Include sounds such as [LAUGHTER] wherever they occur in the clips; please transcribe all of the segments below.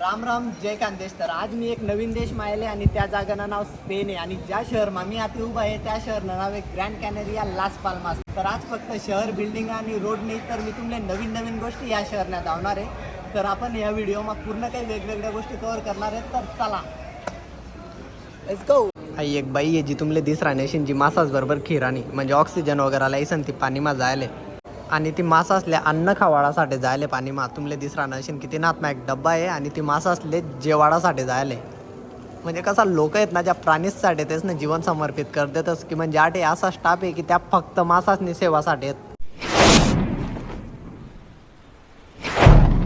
राम राम जय कांदेश. तर आज मी एक नवीन देश माहिले आणि त्या जागानं नाव स्पेन आहे. आणि ज्या शहरमा मी आता उभा आहे त्या शहरनं नाव आहे ग्रँड कॅनेरिया लास पाल्मास. तर आज फक्त शहर बिल्डिंग आणि रोड नाही तर मी तुमले नवीन नवीन गोष्टी या शहरण्यात धावणार आहे. तर आपण या व्हिडिओમાં पूर्ण काही वेगवेगळ्या गोष्टी कव्हर करणार आहे तर चला. लेट्स गो आई एक बाई आहे जी तुमले दिस राहण्याशी जी मासाच बरोबर खिराणी म्हणजे ऑक्सिजन वगैरे लायसन ती पाणीमा जायला आणि ती मासा असल्या अन्न खावाळासाठी जायले पाणीमा तुमले दिस राहण्याशी किती नातमा एक डब्बा आहे आणि ती मासा असले जेवाडासाठी जायले. म्हणजे कसा लोक आहेत ना ज्या प्राणीसाठी तेच ना जीवन समर्पित कर देतच की म्हणजे आठ असा स्टाफ आहे की त्या फक्त मासासनी सेवासाठी आहेत.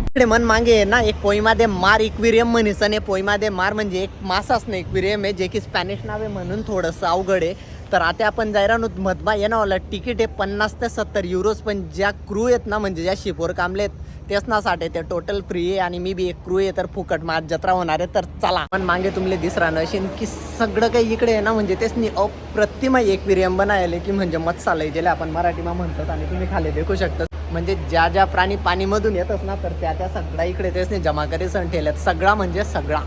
इकडे मन मागे आहे ना एक पोईमध्ये मार इक्विरियम म्हणीसन आणि पोईमध्ये मार म्हणजे एक मासाच इक्विरियम आहे जे की स्पॅनिश नाव आहे म्हणून थोडंसं अवघड आहे. तर आता आपण जायरा नु मधबा येणावाला तिकीट हे पन्नास ते सत्तर युरोज पण ज्या क्रू आहेत ना म्हणजे ज्या शिपवर कामले आहेत तेच ना साठे ते टोटल फ्री आहे आणि मी बी एक क्रू आहे तर फुकट माझ जत्रा होणार आहे तर चला. पण मागे तुमले दिसरा नशीन की सगळं काही इकडे आहे ना म्हणजे तेच नाही अप्रतिम एक्विरियम बनायले की म्हणजे मत्सालय ज्याला आपण मराठीमा म्हणतात आणि तुम्ही खाली देखू शकता. म्हणजे ज्या ज्या प्राणी पाणीमधून येतच ना तर त्या त्या सगळ्या इकडे तेच नाही जमा करी सण ठेवल्यात सगळा म्हणजे सगळा.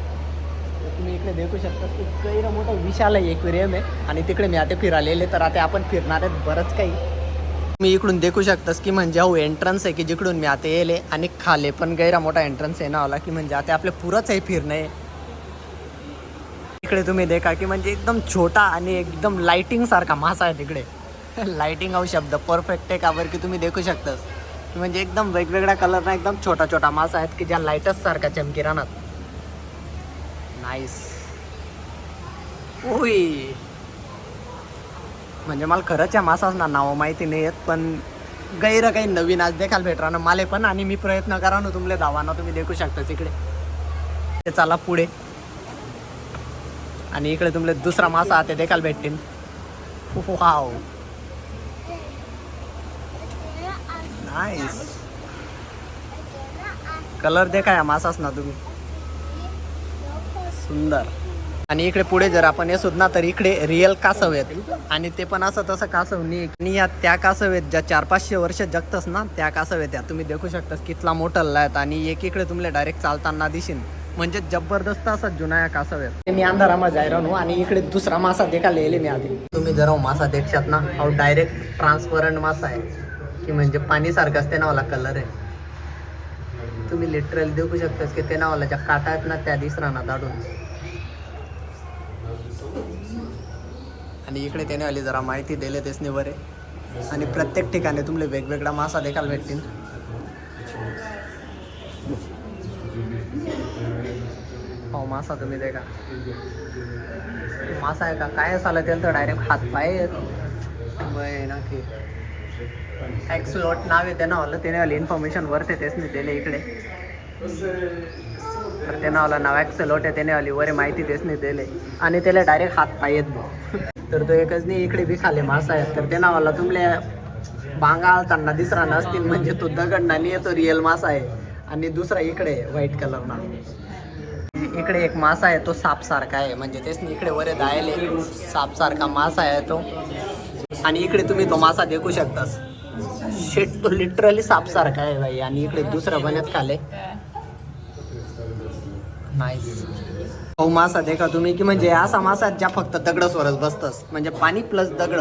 तुम्ही इकडे देखू शकता. की कैर मोठं विशाल आहे एक्वेरियम आहे. आणि तिकडे मी आता फिरालेले तर आता आपण फिरणार आहेत बरंच काही. मी इकडून देखू शकतास की म्हणजे हो एंट्रन्स आहे की जिकडून मी आता येले आणि खाले. पण गैरा मोठा एंट्रन्स आहे ना आला की म्हणजे आता आपलं पुरंच आहे फिरणं. आहे इकडे तुम्ही देखा की म्हणजे एकदम छोटा आणि एकदम लाइटिंग सारखा मासा आहे तिकडे. [LAUGHS] लायटिंग हा शब्द परफेक्ट आहे काबर की तुम्ही देखू शकतास. म्हणजे एकदम वेगवेगळ्या कलरना एकदम छोटा छोटा मासा आहेत की ज्या लाईटच सारखा चमकी राहणार नाईस ओय म्हणजे मला खरंच या मासाच ना नावं माहिती नाही आहेत पण गैर काही नवीन आज देखाल भेटणार ना माले पण आणि मी प्रयत्न करा ना तुमले धावाना तुम्ही देखू शकता तिकडे. ते चला पुढे. आणि इकडे तुमले दुसरा मासा ते देखाल भेटतील. हाव नाईस कलर देखा या मासाच ना तुम्ही. सुंदर. आणि इकडे पुढे जर आपण येसोत ना तर इकडे रिअल कासव आहेत. आणि ते पण असं तसं कासव नाही आणि या त्या कासव आहेत ज्या चार पाचशे वर्ष जगतस ना त्या कासव आहेत त्या तुम्ही देखू शकतात कितला मोठा आहेत. आणि एक इकडे तुम्हाला डायरेक्ट चालताना दिसेन. म्हणजे जबरदस्त असा जुना या कासव आहेत. मी अंधारामा जायरानो आणि इकडे दुसरा मासा देखा लिहिले मी आधी. तुम्ही जर हो मासा देखशात ना हा डायरेक्ट ट्रान्सपरंट मासा आहे. की म्हणजे पाणी असते ते नावाला कलर आहे. तुम्ही लिटरल देखू शकतास की ते नावाला काटा आहेत ना त्या दिस ना दाडून आणि इकडे त्याने आली जरा माहिती दिले तेच नाही बरे. आणि प्रत्येक ठिकाणी तुमले वेगवेगळा मासा देखाल भेटतील. हो मासा तुम्ही देखा. मासा आहे का काय झालं तर डायरेक्ट हात पाय आहेत. वय ना की. ॲक्सलॉट नाव येते त्यानं आलं त्याने इन्फॉर्मेशन वरते तेच नाही दिले इकडे. तर त्यानं आलं नाव लोट आहे त्याने आली वरे माहिती तेच नाही दिले. आणि त्याला डायरेक्ट हात पाय येत भाऊ तर तो एकच नाही इकडे बी खाले मासा आहेत. तर ते नावाला तुमले बांगा आलताना दिसरा नसतील म्हणजे तो दगड नाही येतो रिअल मासा आहे. आणि दुसरा इकडे व्हाईट कलरना इकडे एक मासा आहे तो साप सारखा आहे. म्हणजे तेच नाही इकडे वरे दायले साप सारखा मासा आहे तो. आणि इकडे तुम्ही तो मासा देखू शकतास. शेट तो लिटरली साप सारखा आहे भाई. आणि इकडे दुसऱ्या पाण्यात खाले नाही हो मासा देखा तुम्ही की म्हणजे असा मासा ज्या फक्त दगडस्वरच बसतस. म्हणजे पाणी प्लस दगड.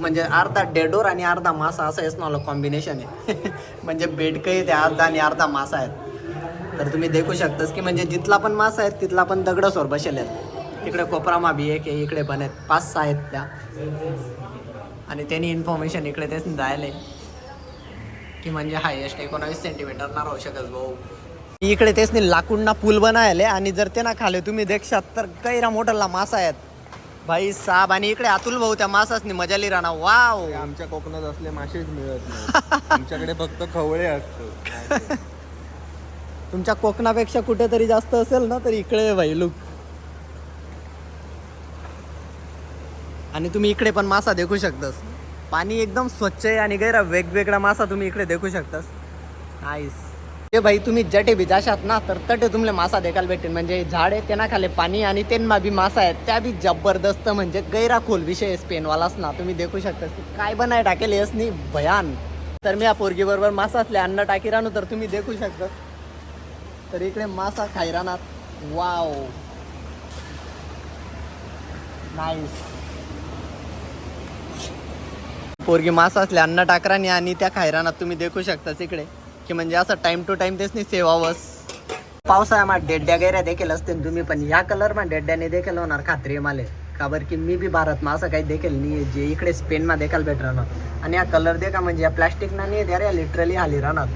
म्हणजे अर्धा डेडोर आणि अर्धा मासा असं हेच ना कॉम्बिनेशन आहे. [LAUGHS] म्हणजे बेडकही ते अर्धा आणि अर्धा मासा आहेत. तर तुम्ही देखू शकतास की म्हणजे जिथला पण मासा आहेत तिथला पण दगडस्वर बसेल आहेत. इकडे कोपरामा बी एक आहे इकडे पण आहेत. पाच सहा आहेत त्या. आणि त्यांनी इन्फॉर्मेशन इकडे तेच द्यायला की म्हणजे हायेस्ट एकोणावीस सेंटीमीटर ना राहू शकत भाऊ. इकडे तेच नाही लाकूडना पूल बनायले आणि जर ते ना खाले तुम्ही देखशात तर कैरा मोठला मासा आहेत. भाई साब आणि इकडे अतुल भाऊ त्या मासासनी मजाली राहणार. वाव. आमच्या कोकणात असले मासेच मिळत नाही. [LAUGHS] आमच्याकडे फक्त खवळे असतो. तुमच्या कोकणापेक्षा कुठेतरी जास्त असेल ना तर इकडे भाई लुक आणि तुम्ही इकडे पण मासा देखू शकतास. पाणी एकदम स्वच्छ आहे आणि गैरा वेगवेगळा मासा तुम्ही इकडे देखू शकतास. नाईस ते भाई तुम्ही जटे बी जाशात ना तर तटे तुम्हाला मासा देखायला भेटेल म्हणजे झाड आहे त्यांना खाले पाणी आणि त्यांना बी मासा आहेत त्या बी जबरदस्त म्हणजे गैरा खोल विषय स्पेनवालाच ना. तुम्ही देखू शकता काय बनाय टाकेल येस नाही भयान. तर मी या पोरगी बरोबर मासा असले अन्न टाकी राहणू तर तुम्ही देखू शकता तर इकडे मासा खायरानात वाव नाईस पोरगी मासा असल्या अन्न टाकराने आणि त्या खायरानात तुम्ही देखू शकता इकडे की म्हणजे असं टाइम टू टाइम तेच नाही सेवावस पावसाळ्यात डेड्या गैऱ्या देखील असतील तुम्ही पण या कलर मा डेड्याने देखील होणार खात्री आहे मला. का बरं की मी बी भारत मा असं काही देखील नाही जे इकडे स्पेन मा देखील भेट आणि हा कलर देखा म्हणजे या प्लास्टिक ना नाही द्या लिटरली हाली राहणार.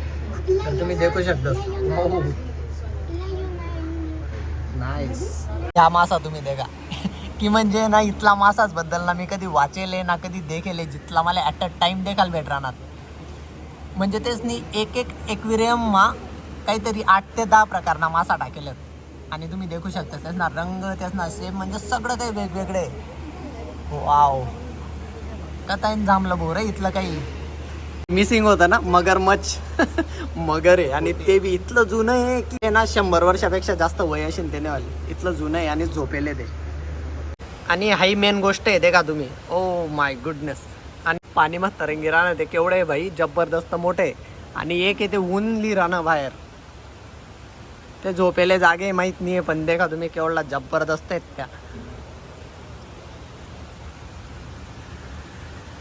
तर तुम्ही देखू शकता. हो, हो, हो. नाईस या मासा तुम्ही देखा. की म्हणजे ना इथला मासाच बद्दल ना मी कधी वाचेले ना कधी देखेले जिथला मला ॲट अ टाईम देखाल भेट राहणार म्हणजे तेच नाही एक एक एक्वेरियम मा काहीतरी आठ ते दहा प्रकारना मासा टाकेलेत. आणि तुम्ही देखू शकता त्याच ना रंग त्याच ना सेम म्हणजे सगळं काही वेगवेगळे. वाव कथाईन जामलं भो रे इथलं काही. मिसिंग होतं ना मगरमच्छ [LAUGHS] मगर आहे. आणि ते बी इथलं जुनं आहे की ना शंभर वर्षापेक्षा जास्त वय असेल त्याने वाले. इथलं जुनं आहे आणि झोपेले ते. आणि हाही मेन गोष्ट आहे ते का तुम्ही. ओ माय गुडनेस आणि पाणी मग तरंगी राहणं ते केवढं आहे भाई जबरदस्त मोठे आहे. आणि एक आहे ते ऊनली राहणं बाहेर. ते झोपेले जागे माहीत नाही आहे पण देखा तुम्ही केवढा जबरदस्त आहेत त्या.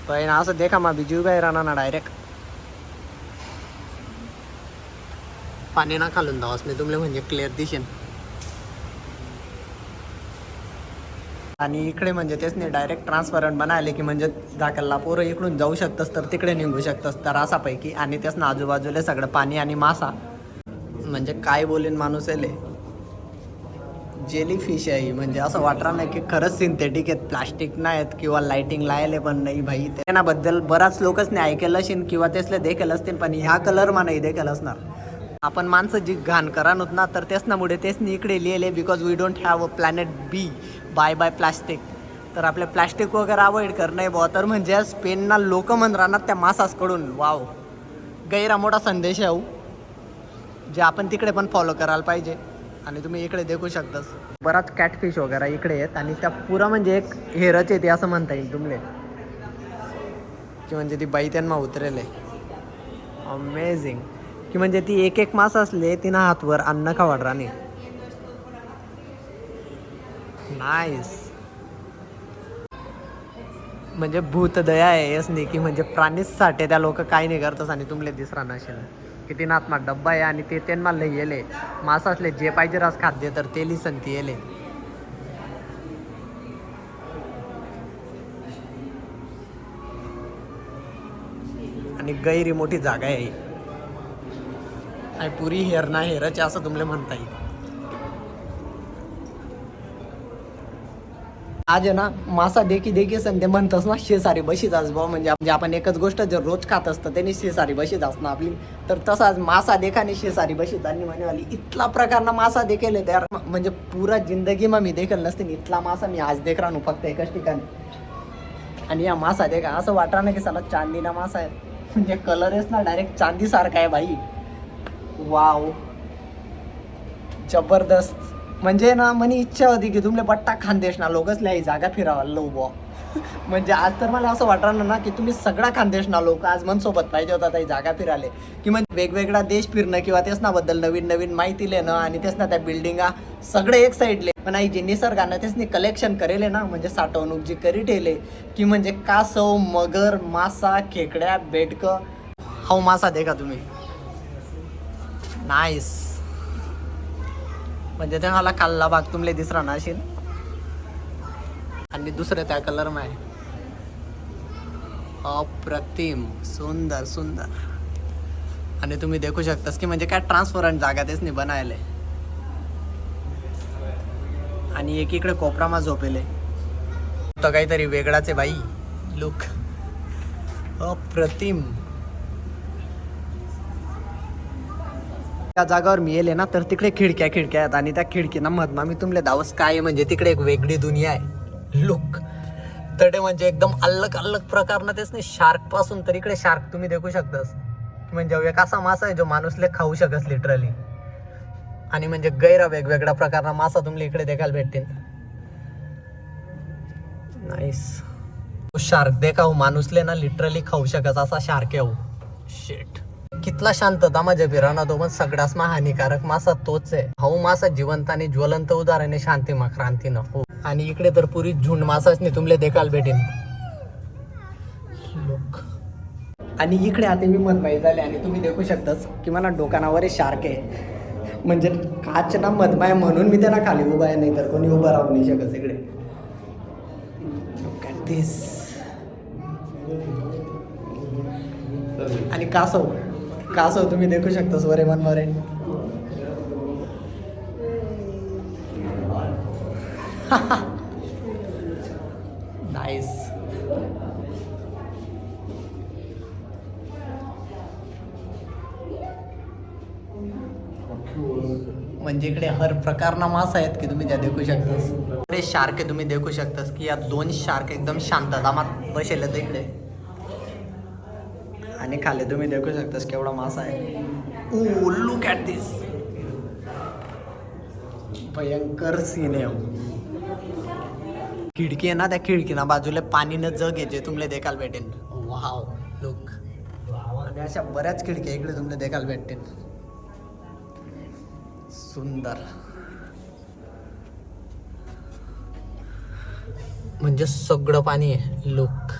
पण असं देखा मा बिजू काय राहणार ना डायरेक्ट पाणी ना खालून धावस मी तुमले म्हणजे क्लिअर दिसेन. आणि इकडे म्हणजे तेच नाही डायरेक्ट ट्रान्सफरंट बनायले की म्हणजे दाखलला पोरं इकडून जाऊ शकतस तर तिकडे निघू शकतस. तर असापैकी आणि तेच ना आजूबाजूला सगळं पाणी आणि मासा. म्हणजे काय बोलेन माणूस येले जेली फिश आहे म्हणजे असं वाटणार नाही की खरंच सिंथेटिक आहेत प्लास्टिक नाही आहेत किंवा लायटिंग लायले पण नाही भाई. त्याबद्दल बराच लोकच नाही ऐकेल असेल किंवा तेसले देखील असतील पण ह्या कलरमा नाही देखील असणार. आपण माणसं जी घाण करा ना तर त्याचनामुळे नामुळे इकडे लिहिले because we don't have a planet B bye bye plastic तर आपले प्लास्टिक वगैरे अवॉइड करणं आहे बुवा. तर म्हणजे स्पेनना लोक म्हण राहणार त्या मासासकडून. वाव गैरा मोठा संदेश आहे हो. जे आपण तिकडे पण फॉलो करायला पाहिजे. आणि तुम्ही इकडे देखू शकतास. बराच कॅटफिश वगैरे इकडे आहेत. आणि त्या पुरा म्हणजे एक हेरच येते असं म्हणता येईल तुमले की म्हणजे ती बाई त्यांना उतरेल अमेझिंग की म्हणजे ती एक एक मास असले तिनं हातवर अन्न खावाड राणी. नाईस म्हणजे भूतदया आहे यस नाही की म्हणजे प्राणीच साठे त्या लोक काही नाही करतस आणि तुमले दिसरा नसेल की तिनं आत्मा डब्बा आहे आणि ते त्यांना मला येले. मास असले जे पाहिजे रस खाद्य तर ते लिसन ती येले. आणि गैरी मोठी जागा आहे ही. आणि पुरी हेर ना हेरच असं तुमले म्हणता येईल. आज आहे ना मासा देखी देखी संते म्हणतस ना शेसारी बशीच असं भाऊ. म्हणजे म्हणजे आपण एकच गोष्ट जर रोज खात असतं त्यांनी शेसारी बशीच असणं आपली. तर तसाच मासा देखाने शेसारी बशीच. आणि म्हणे इतला प्रकारना मासा देखील त्यार म्हणजे पुरा जिंदगी मग मी देखील नसते आणि इथला मासा मी आज देख राहू फक्त एकाच ठिकाणी. आणि या मासा देखा असं वाटणार ना की सला चांदीना मासा आहे. म्हणजे कलरच ना डायरेक्ट चांदीसारखा आहे बाई वाव. जबरदस्त. म्हणजे ना मनी इच्छा होती की तुमले बट्टा खानदेश ना लोकच लिहाय जागा फिरावा लो बुवा म्हणजे आज तर मला असं वाटणार ना की तुम्ही सगळा खानदेश ना लोक आज मनसोबत पाहिजे होता ताई जागा फिराले की म्हणजे वेगवेगळा देश फिरणं किंवा तेच नवीन नवीन माहिती लेणं आणि तेच ना त्या बिल्डिंगा सगळे एक साईडले पण आई जे निसर्गानं तेच कलेक्शन करेले ना म्हणजे साठवणूक जी करी ठेले की म्हणजे कासव मगर मासा खेकड्या बेडकं. हाव मासा देखा तुम्ही. नाईस म्हणजे ते मला कालला भाग तुमले दिसरा ना असेल. आणि दुसरं त्या कलर माय अप्रतिम. सुंदर सुंदर. आणि तुम्ही देखू शकतास की म्हणजे काय ट्रान्सपरंट जागा तेच नाही बनायले. आणि एकीकडे कोपरामा झोपेले. तर काहीतरी वेगळाच आहे बाई. लुक अप्रतिम. त्या जागावर मी येले ना तर तिकडे खिडक्या खिडक्या आहेत आणि त्या खिडकीना मधमा मी तुमले दावस काय म्हणजे तिकडे एक वेगळी दुनिया आहे. लुक तडे म्हणजे एकदम अलग अलग प्रकारनं तेच नाही शार्कपासून तर इकडे शार्क तुम्ही देखू शकतास. म्हणजे एक असा मासा आहे जो माणूसले खाऊ शकस लिटरली आणि म्हणजे गैर वेगवेगळ्या प्रकारचा मासा तुम्हाला इकडे देखायला भेटतील. नाईस शार्क देखाऊ माणूसले ना लिटरली खाऊ शकस असा शार्क येऊ शेट कितला शांतता माझ्या फिराना तो पण सगळाच मा हानिकारक मासा तोच आहे. हाऊ मासा जिवंत आणि ज्वलंत उदाहरण शांती मा क्रांतीनं हो. आणि इकडे तर पुरी झुंड मासाच नाही तुमले देखाल भेटेन. लोक. आणि इकडे आता मी मधमाई झाले आणि तुम्ही देखू शकताच की मला डोकानावर शार्क आहे. म्हणजे काच ना मधमाय म्हणून मी त्यांना खाली उभा आहे नाही तर कोणी उभं राहू नाही शकत इकडे. Look at this. आणि कासव कासव तुम्ही देखू शकता स्वरे मनमारे. नाईस [LAUGHS] म्हणजे इकडे हर प्रकारना मास आहेत की तुम्ही त्या देखू शकतास. इकडे शार्क आहे तुम्ही देखू शकतास की या दोन शार्क एकदम शांततामात बसेल इकडे. आणि खाली तुम्ही देखू शकतास केवढा मासा आहे. लुक ॲट दिस भयंकर सीन आहे हो. खिडकी आहे ना त्या खिडकीना बाजूला पाणीनं जग आहे जे तुम्हाला देखाल भेटेल वाव लुक आणि अशा बऱ्याच खिडक्या इकडे तुमले देखायला भेटतील. सुंदर. म्हणजे सगळं पाणी आहे. लुक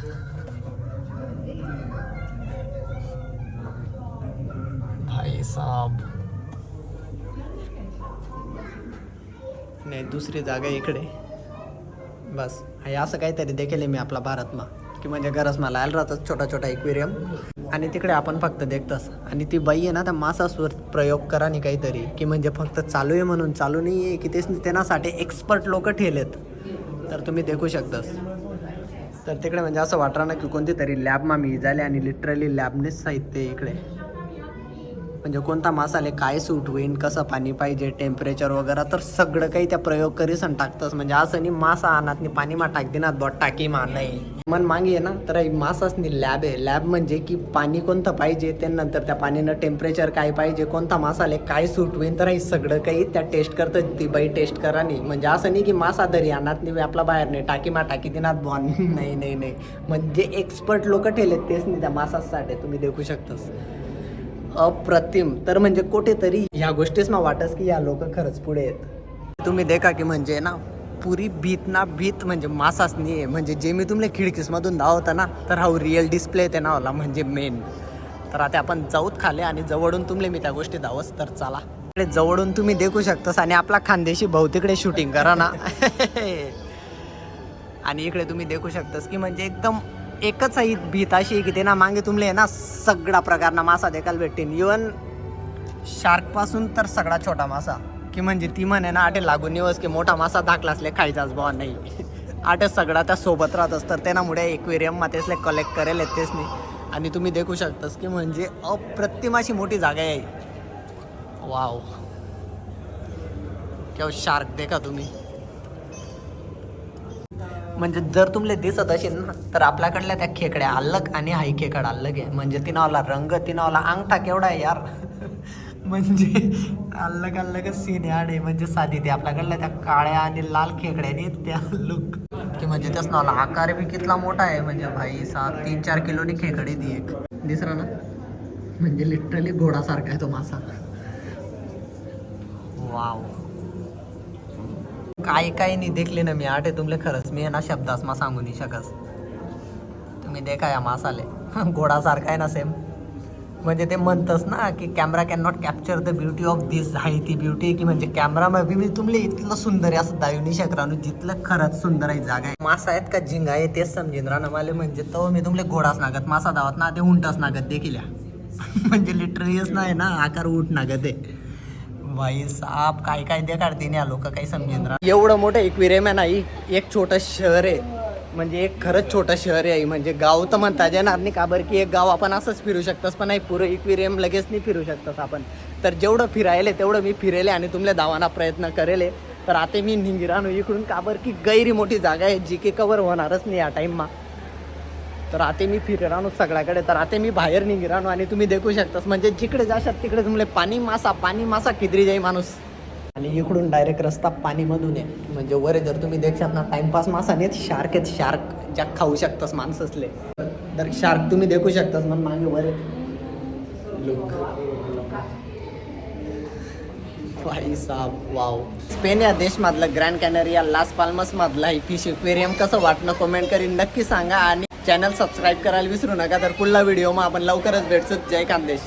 साब um, नाही दुसरी जागा इकडे. बस. हे असं काहीतरी देखील मी आपला भारतमा. की म्हणजे गरज मला आयला राहतात छोटा छोटा इक्वेरियम आणि तिकडे आपण फक्त देखतस आणि ती बाई आहे ना त्या मासासवर प्रयोग करा नाही काहीतरी. की म्हणजे फक्त चालू आहे म्हणून. चालू नाही आहे की तेच त्यांनासाठी एक्सपर्ट लोक ठेलेत तर तुम्ही देखू शकतास. तर तिकडे म्हणजे असं वाटणार ना की कोणती तरी लॅबमा मी झाले आणि लिटरली लॅबनेच साहित्य इकडे. म्हणजे कोणता मसाले काय सूट होईन कसं पाणी पाहिजे टेम्परेचर वगैरे तर सगळं काही त्या प्रयोग करीसन टाकतंस. म्हणजे असं नाही मासा आणत नाही पाणी मा टाक देणार बॉट टाकी मा नाही. मन मागे आहे ना तर ही मासाच नाही लॅब आहे. लॅब म्हणजे की पाणी कोणतं पाहिजे त्यानंतर त्या पाणीनं टेम्परेचर काय पाहिजे कोणता मसाले काय सूट होईन तर हे सगळं काही त्या टेस्ट करतं ती बाई टेस्ट करा नाही. म्हणजे असं नाही की मासा दरी आणत नाही आपला बाहेर नाही टाकी मा टाकी देणार बॉन [LAUGHS] नाही नाही नाही. म्हणजे एक्सपर्ट लोक ठेलेत तेच नाही त्या मासासाठी. तुम्ही देखू शकतास. अप्रतिम. तर म्हणजे कुठेतरी ह्या गोष्टीच मला वाटस की या लोक खरंच पुढे आहेत तुम्ही देखा की म्हणजे ना पुरी भीत ना भीत म्हणजे मासाच नाही आहे म्हणजे जे मी तुमले खिडकीसमधून धावता ना तर हा रिअल डिस्प्ले ते नावला म्हणजे मेन तर आता आपण जाऊत खाले आणि जवळून तुमले मी त्या गोष्टी धावस तर चला. इकडे जवळून तुम्ही देखू शकतास आणि आपला खानदेशी भाऊ तिकडे शूटिंग करा ना. [LAUGHS] आणि इकडे तुम्ही देखू शकतास की म्हणजे एकदम एकच आहे भीत अशी आहे की ते ना मागे तुमले आहे ना सगळा प्रकारना मासा देखायला भेटतील. इवन शार्कपासून तर सगळा छोटा मासा. की म्हणजे ती म्हणे ना आटे लागून निवस की मोठा मासा धाकला असले खायचाच बुवा नाही. आटे सगळा त्या सोबत राहतस तर त्यामुळे एक्वेरियम मातेसले कलेक्ट करेल तेच नाही. आणि तुम्ही देखू शकतास की म्हणजे अप्रतिम अशी मोठी जागा आहे. वाव केव्हा शार्क देखा तुम्ही. म्हणजे जर तुमले दिसत असेल ना तर आपल्याकडल्या त्या खेकड्या अलग आणि हाई खेकड अलग आहे. म्हणजे तिनावला रंग तिनावला अंगठा केवढा आहे यार. [LAUGHS] म्हणजे अलग अलगच सीन आहे म्हणजे साधी ते आपल्याकडल्या त्या काळ्या आणि लाल खेकड्याने त्या लुक की म्हणजे त्याच नावाला आकार बी कितला मोठा आहे. म्हणजे भाई सात तीन चार किलोनी खेकडे दी एक. दिसरा ना? म्हणजे लिटरली घोडासारखा आहे तो मासा. वाव काय काय नाही देखले ना मी. आठे तुमले खरंच. मी ना शब्दास मा सांगू नाही शकस तुम्ही देखा या मासाले. [LAUGHS] घोडासारखा आहे ना सेम म्हणजे ते म्हणतस ना की camera can not capture the beauty of this आहे ती ब्युटी की म्हणजे कॅमेरामध्ये मी तुमले इतलं सुंदर आहे असं दायू नाही शकरानू जितलं खरंच सुंदर आहे जागा आहे. मासा आहेत का झिंगा आहे तेच समजेन राहणं मला. म्हणजे तो मी तुमले घोडाच नागत मासा धावत ना ते उंटाच नागत देखील या. [LAUGHS] म्हणजे लिटरलीच नाही ना आकार उठ नागत आहे. भाई साप काय काय दे काढते या लोक काही समजेन एवढं मोठं एक्वेरियम आहे नाही एक छोटं शहर आहे. म्हणजे एक खरंच छोटं शहर आहे म्हणजे गाव तर म्हणता येणार नाही का बरं की एक गाव आपण असंच फिरू शकतोस पण नाही पुरं इक्विरियम लगेच नाही फिरू शकतोस आपण. तर जेवढं फिरायले तेवढं मी फिरेले आणि तुमल्या धावाना प्रयत्न करेले. तर आता मी निंगिरानो इकडून का बरं की गैरी मोठी जागा आहे जी की कवर होणारच नाही या टाईममा तर आता मी फिरानो सगळ्याकडे तर आता मी बाहेर निघिरानो आणि तुम्ही देखू शकतास. म्हणजे जिकडे जाशात तिकडे तुमले पाणी मासा पाणी मासा किदरी जाई माणूस. आणि इकडून डायरेक्ट रस्ता पाणीमधून आहे. म्हणजे वर जर तुम्ही देखशात ना टाइमपास मासा नाहीत शार्क आहेत शार्क ज्या खाऊ शकतास माणसं तर शार्क तुम्ही देखू शकतास मग मागे वर लुक भाई साहब वाव स्पेन या देशमधलं ग्रँड कॅनरिया लास पाल्मस मधला ही फिश एक्वेरियम कसं वाटणं कमेंट करीन नक्की सांगा. आणि चॅनल सबस्क्राईब करायला विसरू नका तर पुढला व्हिडिओ मग आपण लवकरच भेटतो जय खानदेश